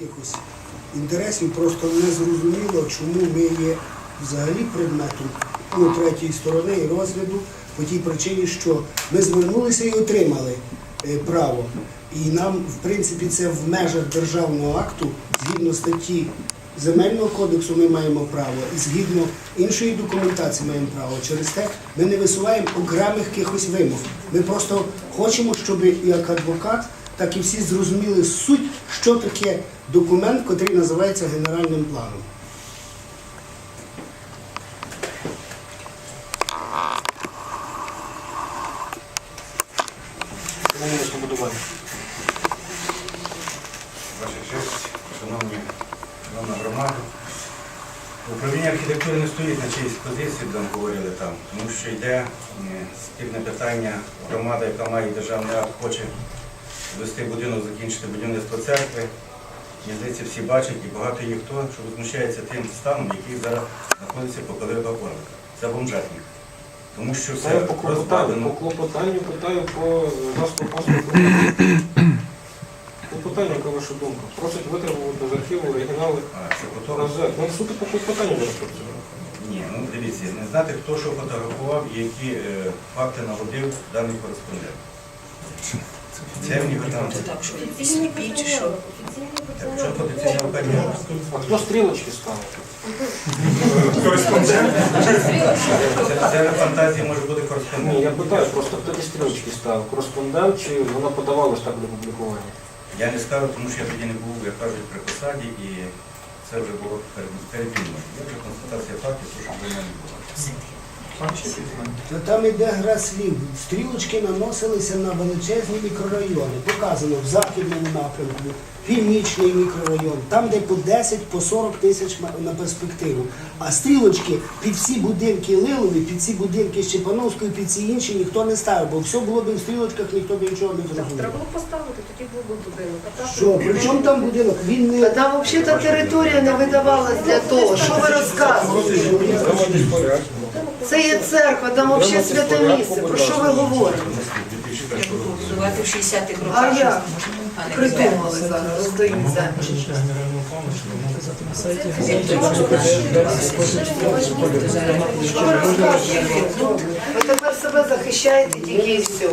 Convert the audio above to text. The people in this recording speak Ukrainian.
якихось інтересів, просто не зрозуміло, чому ми є взагалі предметом ну, третьої сторони і розгляду по тій причині, що ми звернулися і отримали е, право. І нам, в принципі, це в межах державного акту, згідно статті Земельного кодексу ми маємо право, і згідно іншої документації маємо право. Через те ми не висуваємо окремих якихось вимог. Ми просто хочемо, щоб як адвокат, так і всі зрозуміли суть, що таке документ, який називається генеральним планом. Ваша честь, шановні, шановна громада. Управління архітектури не стоїть на чиїсь позиції, де говорили там, тому що йде спільне питання громада, яка має державний акт, хоче ввести будинок, закінчити будівництво церкви. Мені здається, всі бачать і багато є хто, що возмущається тим станом, який зараз знаходиться по Пилипа Орлика. Це бомжатник. Тому що все по клопотанню, по клопотанню питаю по засобу паспорту. Клопотання, яка ваша думка? Просить витребувати з архіву оригінали А, це по тому. Ну, суто по клопотанню розпрацює. Ні, ну дивіться, не знати, хто що фотографував і які е, факти наводив даний кореспондент. Це в нього там. Так, що сліпі чи що? Так, що потенційно впевнено? А хто стрілочки ставив? Це, це на фантазії може бути Ні, я питаю просто, хто ті стрілочки ставив? Кореспондент чи вона подавалась так для публікування? Я не скажу, тому що я тоді не був, як кажуть, при посаді, і це вже було перепільно. Є вже констатація фактів, то що в мене не було. Та там іде гра слів. Стрілочки наносилися на величезні мікрорайони. Показано в західному напрямку, північний мікрорайон, там, де по 10, по 40 тисяч на перспективу. А стрілочки під всі будинки Лилові, під ці будинки Щепановської, під ці інші ніхто не ставив, бо все було б в стрілочках, ніхто б нічого не зрозумів. Треба було поставити, тоді був би будинок. А так Що, при чому там будинок? Він не Та взагалі територія не видавалась для того. Що ви розказуєте? Це є церква, там взагалі святе місце. Про що ви говорите? в 60-х А роках. як? а Придумали зараз, роздають землю. Що ви розказуєте? Ви тепер себе захищаєте тільки і все.